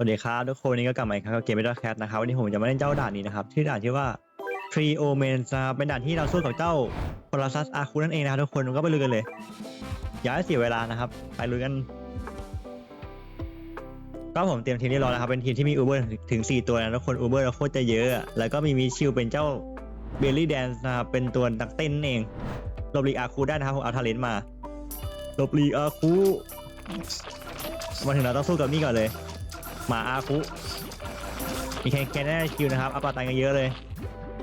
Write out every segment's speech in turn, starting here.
สวัสดีครับทุกคนวันนี้ก็กลับมาอีกครั้งกับเกม Battle Cat นะครับวันนี้ผมจะมาเล่นเจ้าด่านนี้นะครับชื่อด่านชื่ว่า Tree Omen นะครับเป็นด่านที่เราสู้กับเจ้า p o l a s u s a r c u นั่นเองนะครับทุกคนก็ไปลุยกันเลย อย่าให้เสียเวลานะครับ ไปลุยกัน ก็ผมเตรียมทีมเรียบร้อยแล้วครับเป็นทีมที่มีอูเบอร์ถึง 4 ตัวนะทุกคนอูเบอร์เราโคตรจะเยอะ แล้วก็มีมิชิวเป็นเจ้าเบลลี่แดนซ์นะครับเป็นตัวนักเต้นนั่นเองหลบหลีกอาคูได้นะครับผมเอาทาเลนมาหลบหลีกอาคูมาถึงเราต้องสู้กับนี่ก่อนเลย หมาอาคุ มีแคนแคนได้คิวนะครับ อัปตังกันเยอะเลย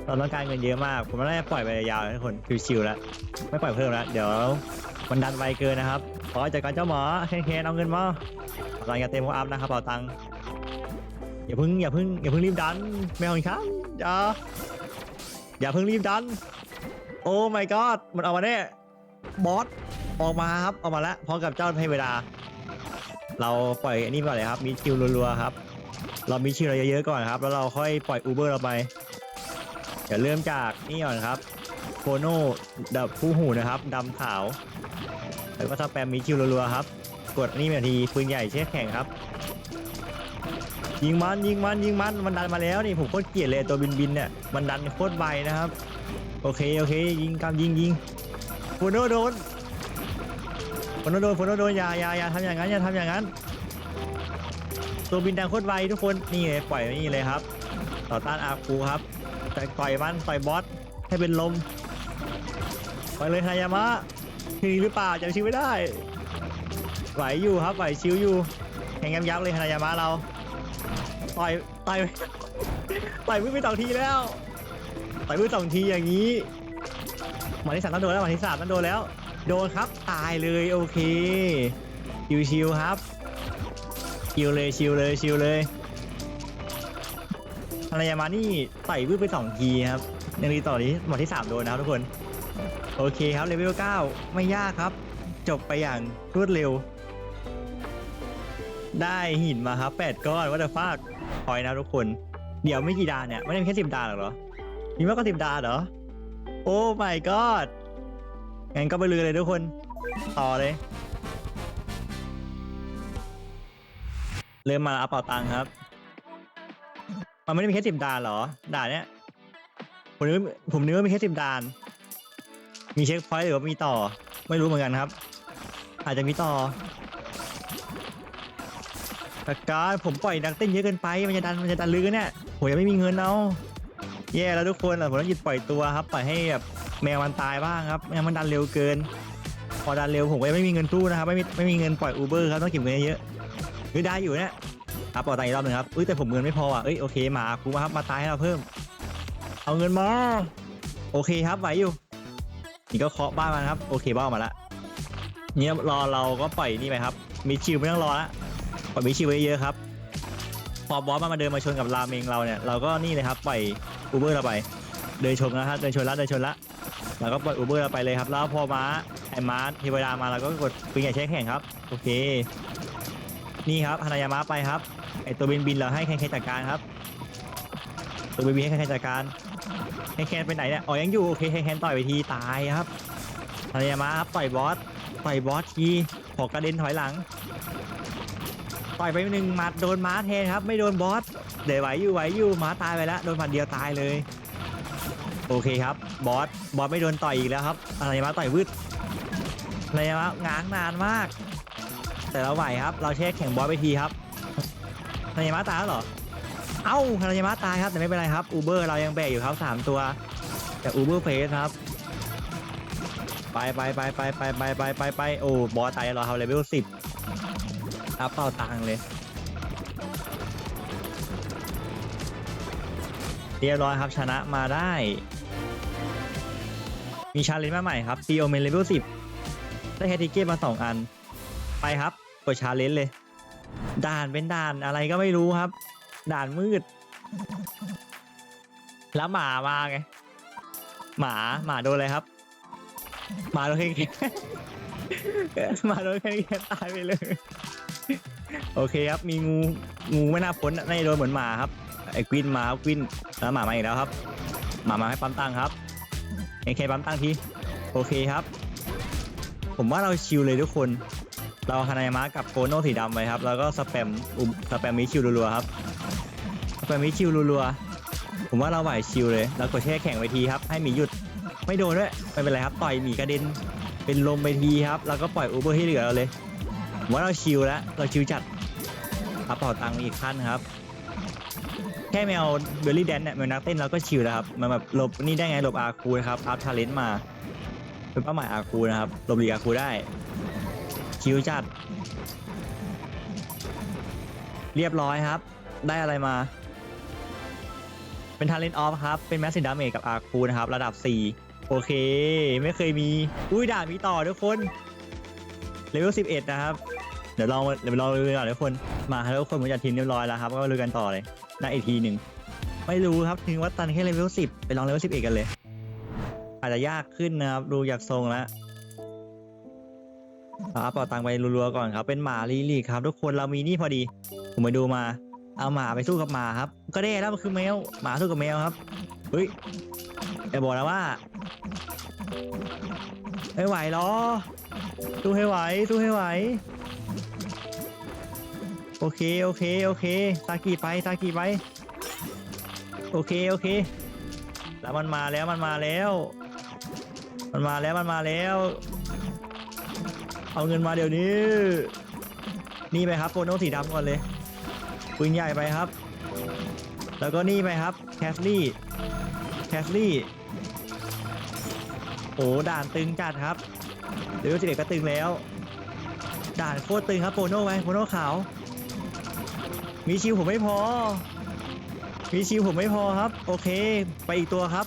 เราต้องการเงินเยอะมาก ผมว่าน่าจะปล่อยไปยาวๆนะทุกคน ชิวๆแล้ว ไม่ปล่อยเพิ่มแล้ว เดี๋ยวมันดันไวเกินนะครับ ขอจัดการเจ้าหมอแคนแคนเอาเงินมาอัปตังอย่าเต็มก็อัพนะครับเป๋าตังอย่าเพิ่งอย่าเพิ่งอย่าเพิ่งรีบดันไม่เอาอีกครับอย่าอย่าเพิ่งรีบดัน โอ้ my god มันออกมาแน่บอสออกมาครับออกมาแล้วพร้อมกับเจ้าให้เวลา เราปล่อยอันนี้ก่อนเลยครับมีคิวรัวๆครับ เรามีคิวเราเยอะๆก่อนครับ แล้วเราค่อยปล่อยอูเบอร์เราไปเดี๋ยวเริ่มจากนี่ก่อนครับโคโน่ดับผู้หูนะครับดำขาว แล้วก็สแปมมีคิวรัวๆครับ กดนนี้นาทีปืนใหญ่เช็คแข่งครับยิงมันยิงมันยิงมันมันดันมาแล้วนี่ผมโคตรเกลียดเลยตัวบินบินเนี่ยมันดันโคตรไวนะครับ โอเคโอเค ยิงกำยิงยิงโคโน่โดน ฝนโดนฝนโดนอย่าอย่าอย่าทำอย่างนั้นอย่าทำอย่างนั้น ตัวบินดังโคตรไวทุกคนนี่เลยปล่อยนี่เลยครับ ต่อต้านอาคูครับแต่ต่อยมันต่อยบอสให้เป็นลมไปเลยฮายามะคือหรือเปล่าจำชื่อไม่ได้ไหวอยู่ครับไหวชิวอยู่แข่งยับยับเลยฮายามะเราต่อยต่อยต่อยมือไปสองทีแล้วต่อยมือสองทีอย่างนี้หมาที่สามต้องโดนแล้วหมาที่สามต้องโดนแล้ว โดนครับตายเลยโอเคชิวชิวๆครับชิวเลยชิวเลยชิวเลยภรรยามานี่ไต่วืบไปสองทีครับยังดีต่อนี้หมดที่สามโดนนะครับทุกคนโอเคครับเลเวลเก้าไม่ยากครับ จบไปอย่างรวดเร็ว ได้หินมาครับแปดก้อนว่าจะฟากคอยนะทุกคน เดี๋ยวไม่กี่ดาเนี่ย ไม่ได้แค่สิบดาหรอกเหรอมีมากกว่าสิบดาเหรอ โอ้ my god งั้นก็ไปลือเลยทุกคน ต่อเลย เริ่มมาเอาเป่าตังค์ครับ มันไม่ได้มีแค่สิบดานเหรอ ด่านเนี้ย ผมนึกผมนึกว่ามีแค่สิบดาน มีเช็คพอยต์หรือว่ามีต่อ ไม่รู้เหมือนกันครับ อาจจะมีต่อแต่การผมปล่อยนักเต้นเยอะเกินไป มันจะดันมันจะดันลือเนี่ยผมยังไม่มีเงินเอาแย่แล้วทุกคนผมต้องหยุดปล่อยตัวครับปล่อยให้แบบ แมวมันตายบ้างครับไม่งั้นมันดันเร็วเกิน พอดันเร็วผมก็ไม่มีเงินสู้นะครับไม่มีไม่มีเงินปล่อยอูเบอร์ครับต้องเก็บเงินเยอะเฮ้ยได้อยู่เนี่ยครับปล่อยตังค์อีกรอบหนึ่งครับเอ้ยแต่ผมเงินไม่พออะเอ้ยโอเคมาครูมาครับมาตายให้เราเพิ่ม เอาเงินมาโอเคครับไหวอยู่นี่ก็เคาะบ้านมันครับ โอเคบ้านมาละเนี่ยรอเราก็ปล่อยนี่ไปครับ มีชิวไม่ต้องรอละปล่อยมีชิวไว้เยอะครับ พอบอสมันมาเดินมาชนกับราเมงเราเนี่ยเราก็นี่เลยครับปล่อยอูเบอร์เราไปเดินชนนะครับเดินชนละเดินชนละ แล้วก็ปล่อยอูเบอร์เราไปเลยครับ แล้วพอม้าไอ้ม้าเทวดามาเราก็กดปืนใหญ่ใช้แข่งครับ โอเค นี่ครับฮานายามะไปครับ ไอตัวบินบินเราให้แคนแคนจัดการครับ ตัวบินบินให้แคนแคนจัดการแคนแคนไปไหนเนี่ย อ๋อยังอยู่โอเคแคนแคนต่อยไปทีตายครับฮานายามะครับต่อยบอสต่อยบอสทีขอกกระเด็นถอยหลัง ต่อยไปหนึ่งมัดโดนม้าแทนครับ ไม่โดนบอสเดี๋ยวไหวอยู่ไหวอยู่ม้าตายไปแล้วโดนหมัดเดียวตายเลย โอเคครับ บอส บอสไม่โดนต่อยอีกแล้วครับ อะไรมาต่อยวืดอะไรมาง้างนานมาก แต่เราไหวครับ เราแช่แข่งบอสไปทีครับอะไรมาตายแล้วเหรอ เอ้าอะไรมาตายครับ แต่ไม่เป็นไรครับ อูเบอร์เรายังแบกอยู่ครับสามตัว แต่อูเบอร์เฟสครับ ไปไปไปไปไปไปไปไปไปโอ้ บอสตายแล้วเรอครับเลเวลสิบอัพเป้าตังค์เลยเรียบร้อยครับชนะมาได้ มีชาเลนจ์มาใหม่ครับซีโอเมนเลเวลสิบได้แฮตติเกตมาสองอัน ไปครับกดชาเลนจ์เลย ด่านเป็นด่านอะไรก็ไม่รู้ครับ ด่านมืด แล้วหมามาไง หมาหมาโดนอะไรครับ หมาโดนแค่หมาโดนแค่ตายไปเลย โอเคครับ มีงูงูไม่น่าพ้นในโดนเหมือนหมาครับไอ้กวินมาครับกวินแล้วหมามาอีกแล้วครับ หมามาให้ปั๊มตังค์ครับ เอเคปั๊มตั้งทีโอเคครับ ผมว่าเราชิลเลยทุกคน เราฮานายมะกับโคโน่สีดำไว้ครับ แล้วก็สแปมอุมสแปมมิชิวรัวๆครับสแปมมิชิวรัวๆผมว่าเราไหวชิวเลยแล้วกดแช่แข่งไปทีครับ ให้หมีหยุดไม่โดนด้วยไม่เป็นไรครับต่อยหมีกระเด็นเป็นลมไปทีครับ แล้วก็ปล่อยอูเบอร์ที่เหลือเราเลยผมว่าเราชิวแล้วเราชิวจัดอัพเป่าตังค์อีกขั้นครับ แค่แมวเบลลี่แดนเนี่ยแมวนักเต้นเราก็ชิลแล้วครับ มันแบบหลบนี่ได้ไงหลบอาคูนะครับ อัพทาเลนต์มา เป็นเป้าหมายอาคูนะครับ หลบหลีกอาคูได้ ชิวจัด เรียบร้อยครับ ได้อะไรมา เป็นทาเลนต์ออฟครับ เป็นแมสซิดาเมจกับอาคูนะครับ ระดับ 4 โอเค ไม่เคยมี อุ้ยด่ามีต่อทุกคน เลเวล 11 นะครับ เดี๋ยวลองเดี๋ยวลองดูก่อนทุกคนมาครับทุกคนผมจัดทีมเรียบร้อยแล้วครับ ก็ลุยกันต่อเลยได้อีกทีหนึ่งไม่รู้ครับถึงว่าตันแค่เลเวล10ไปลองเลเวล11กันเลย อาจจะยากขึ้นนะครับดูจากทรงแล้วเอาเป่าตังไปรัวๆก่อนครับเป็นหมาลีลีครับ ทุกคนเรามีนี่พอดี ผมไปดูมา เอาหมาไปสู้กับหมาครับ ก็ได้แล้วมันคือแมวหมาสู้กับแมวครับเฮ้ยแต่บอกแล้วว่าไม่ไหวหรอสู้ให้ไหวสู้ให้ไหว อเคโอเคโอเคซากิไปซากิไปโอเคโอเค แล้วมันมาแล้วมันมาแล้ว มันมาแล้วมันมาแล้ว เอาเงินมาเดี๋ยวนี้ นี่ไปครับโปโนสีดำก่อนเลยปืนใหญ่ไปครับ แล้วก็นี่ไปครับแคสลี่แคสลี่โอ้ด่านตึงจัดครับเดี๋ยวสิเด็กก็ตึงแล้ว ด่านโคตรตึงครับโปโน่ไปโปโน่ขาว มีชิวผมไม่พอ มีชิวผมไม่พอครับ โอเค ไปอีกตัวครับ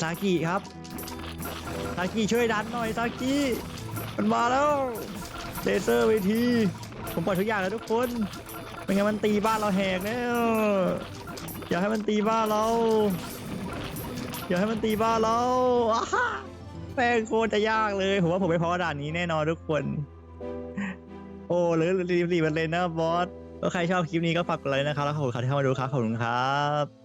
ซากิครับ ซากิช่วยดันหน่อยซากิมันมาแล้วเลเซอร์เวที ผมปล่อยทุกอย่างแล้วทุกคนไม่งั้นมันตีบ้านเราแหกแน่อย่าให้มันตีบ้านเรา อย่าให้มันตีบ้านเราฮ่าแม่งโคตรจะยากเลย ผมว่าผมไม่พอด่านนี้แน่นอนทุกคน โอ้เหลยรีบรีบมันเลยนะบอส ก็ใครชอบคลิปนี้ก็ฝากกดไลค์นะครับแล้วขอบคุณครับที่เข้ามาดูครับขอบคุณครับ